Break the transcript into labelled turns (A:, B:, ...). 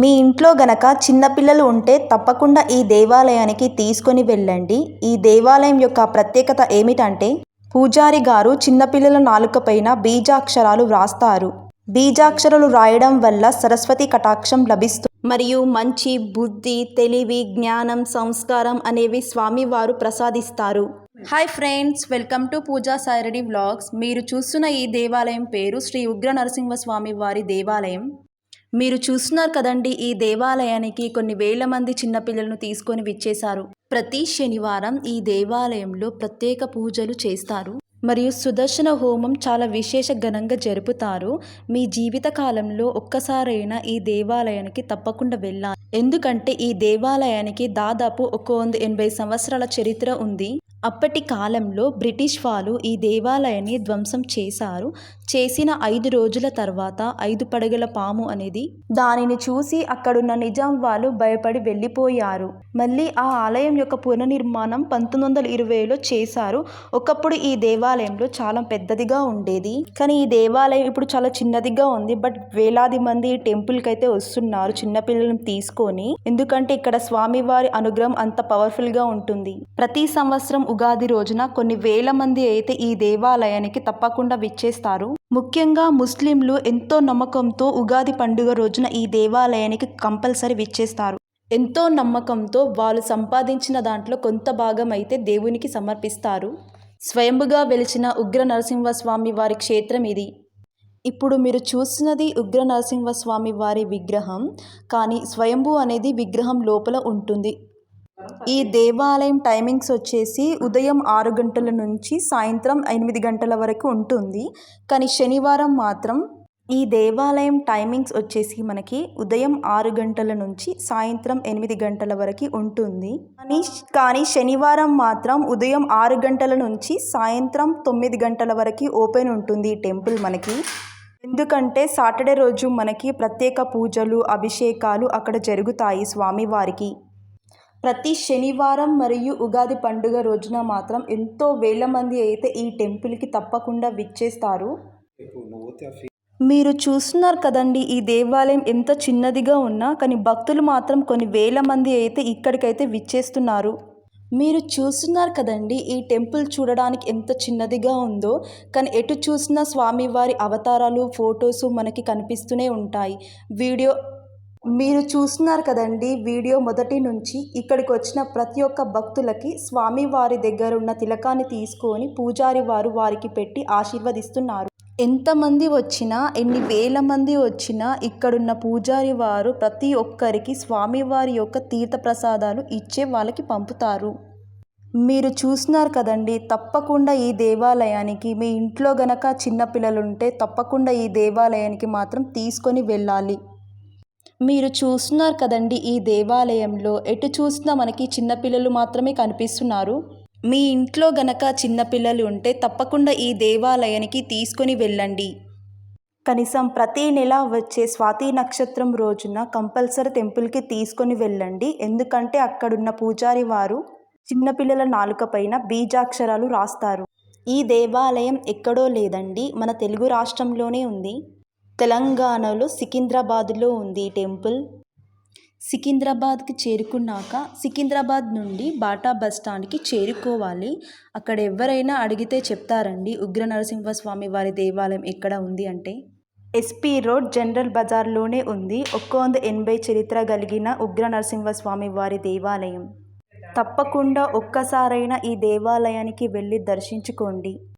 A: మీ ఇంట్లో గనక చిన్నపిల్లలు ఉంటే తప్పకుండా ఈ దేవాలయానికి తీసుకొని వెళ్ళండి. ఈ దేవాలయం యొక్క ప్రత్యేకత ఏమిటంటే పూజారి గారు చిన్నపిల్లల నాలుకపైన బీజాక్షరాలు వ్రాస్తారు. బీజాక్షరాలు రాయడం వల్ల సరస్వతి కటాక్షం లభిస్తుంది మరియు మంచి బుద్ధి తెలివి జ్ఞానం సంస్కారం అనేవి స్వామివారు ప్రసాదిస్తారు. Hi friends welcome to Pooja Saradi vlogs మీరు చూస్తున్న ఈ దేవాలయం పేరు శ్రీ ఉగ్ర నరసింహ స్వామి వారి దేవాలయం. మీరు చూస్తున్నారు కదండి ఈ దేవాలయానికి కొన్ని వేల మంది చిన్నపిల్లలను తీసుకొని విచ్చేశారు. ప్రతి శనివారం ఈ దేవాలయంలో ప్రత్యేక పూజలు చేస్తారు. మరియు సుదర్శన హోమం చాలా విశేష ఘనంగా జరుపుతారు. మీ జీవిత కాలంలో ఒక్కసారైనా ఈ దేవాలయానికి తప్పకుండా వెళ్ళాలి. ఎందుకంటే ఈ దేవాలయానికి దాదాపు ఒక వంద ఎనభై సంవత్సరాల చరిత్ర ఉంది. అప్పటి కాలంలో బ్రిటిష్ వాళ్ళు ఈ దేవాలయాన్ని ధ్వంసం చేశారు. చేసిన ఐదు రోజుల తర్వాత ఐదు పడగల పాము అనేది దానిని చూసి అక్కడున్న నిజాం వాళ్ళు భయపడి వెళ్ళిపోయారు. మళ్ళీ ఆ ఆలయం యొక్క పునర్నిర్మాణం పంతొమ్మిది వందల ఇరవైలో చేశారు. ఒకప్పుడు ఈ దేవాలయంలో చాలా పెద్దదిగా ఉండేది. కానీ ఈ దేవాలయం ఇప్పుడు చాలా చిన్నదిగా ఉంది. బట్ వేలాది మంది ఈ టెంపుల్కి అయితే వస్తున్నారు. చిన్నపిల్లలను చేసుకొని ఎందుకంటే ఇక్కడ స్వామివారి అనుగ్రహం అంత పవర్ఫుల్గా ఉంటుంది. ప్రతి సంవత్సరం ఉగాది రోజున కొన్ని వేల మంది అయితే ఈ దేవాలయానికి తప్పకుండా విచ్చేస్తారు. ముఖ్యంగా ముస్లింలు ఎంతో నమ్మకంతో ఉగాది పండుగ రోజున ఈ దేవాలయానికి కంపల్సరీ విచ్చేస్తారు. ఎంతో నమ్మకంతో వాళ్ళు సంపాదించిన దాంట్లో కొంత భాగం అయితే దేవునికి సమర్పిస్తారు. స్వయంభుగా వెలిచిన ఉగ్ర నరసింహస్వామి వారి క్షేత్రం ఇది. ఇప్పుడు మీరు చూస్తున్నది ఉగ్ర నరసింహస్వామి వారి విగ్రహం కానీ స్వయంభు అనేది విగ్రహం లోపల ఉంటుంది. ఈ దేవాలయం టైమింగ్స్ వచ్చేసి ఉదయం ఆరు గంటల నుంచి సాయంత్రం ఎనిమిది గంటల వరకు ఉంటుంది. కానీ శనివారం మాత్రం ఈ దేవాలయం టైమింగ్స్ వచ్చేసి మనకి ఉదయం ఆరు గంటల నుంచి సాయంత్రం ఎనిమిది గంటల వరకు ఉంటుంది. కానీ కానీ శనివారం మాత్రం ఉదయం ఆరు గంటల నుంచి సాయంత్రం తొమ్మిది గంటల వరకు ఓపెన్ ఉంటుంది ఈ టెంపుల్ మనకి. ఎందుకంటే సాటర్డే రోజు మనకి ప్రత్యేక పూజలు అభిషేకాలు అక్కడ జరుగుతాయి స్వామివారికి. ప్రతి శనివారం మరియు ఉగాది పండుగ రోజున మాత్రం ఎంతో వేల మంది అయితే ఈ టెంపుల్కి తప్పకుండా విచ్చేస్తారు. మీరు చూస్తున్నారు కదండి ఈ దేవాలయం ఎంత చిన్నదిగా ఉన్నా కానీ భక్తులు మాత్రం కొన్ని వేల మంది అయితే ఇక్కడికైతే విచ్చేస్తున్నారు. మీరు చూస్తున్నారు కదండి ఈ టెంపుల్ చూడడానికి ఎంత చిన్నదిగా ఉందో. కానీ ఎటు చూసినా స్వామివారి అవతారాలు ఫొటోస్ మనకి కనిపిస్తూనే ఉంటాయి. వీడియో మీరు చూస్తున్నారు కదండి వీడియో మొదటి నుంచి ఇక్కడికి వచ్చిన ప్రతి ఒక్క భక్తులకి స్వామివారి దగ్గర ఉన్న తిలకాన్ని తీసుకొని పూజారి వారు వారికి పెట్టి ఆశీర్వదిస్తున్నారు. ఎంతమంది వచ్చినా ఎన్ని వేల మంది వచ్చినా ఇక్కడున్న పూజారి వారు ప్రతి ఒక్కరికి స్వామివారి యొక్క తీర్థ ప్రసాదాలు ఇచ్చే వాళ్ళకి పంపుతారు. మీరు చూస్తున్నారు కదండి తప్పకుండా ఈ దేవాలయానికి మీ ఇంట్లో గనక చిన్నపిల్లలుంటే తప్పకుండా ఈ దేవాలయానికి మాత్రం తీసుకొని వెళ్ళాలి. మీరు చూస్తున్నారు కదండి ఈ దేవాలయంలో ఎటు చూసినా మనకి చిన్నపిల్లలు మాత్రమే కనిపిస్తున్నారు. మీ ఇంట్లో గనక చిన్నపిల్లలు ఉంటే తప్పకుండా ఈ దేవాలయానికి తీసుకొని వెళ్ళండి. కనీసం ప్రతి నెల వచ్చే స్వాతి నక్షత్రం రోజున కంపల్సరీ టెంపుల్కి తీసుకొని వెళ్ళండి. ఎందుకంటే అక్కడున్న పూజారి వారు చిన్నపిల్లల నాలుక పైన బీజాక్షరాలు రాస్తారు. ఈ దేవాలయం ఎక్కడో లేదండి. మన తెలుగు రాష్ట్రంలోనే ఉంది. తెలంగాణలో సికింద్రాబాద్లో ఉంది ఈ టెంపుల్. సికింద్రాబాద్కి చేరుకున్నాక సికింద్రాబాద్ నుండి బాటా బస్ స్టాండ్కి చేరుకోవాలి. అక్కడ ఎవరైనా అడిగితే చెప్తారండి ఉగ్ర నరసింహస్వామి వారి దేవాలయం ఎక్కడ ఉంది అంటే. ఎస్పీ రోడ్ జనరల్ బజార్లోనే ఉంది. ఒక్క వంద ఎనభై చరిత్ర కలిగిన ఉగ్ర నరసింహస్వామి వారి దేవాలయం. తప్పకుండా ఒక్కసారైనా ఈ దేవాలయానికి వెళ్ళి దర్శించుకోండి.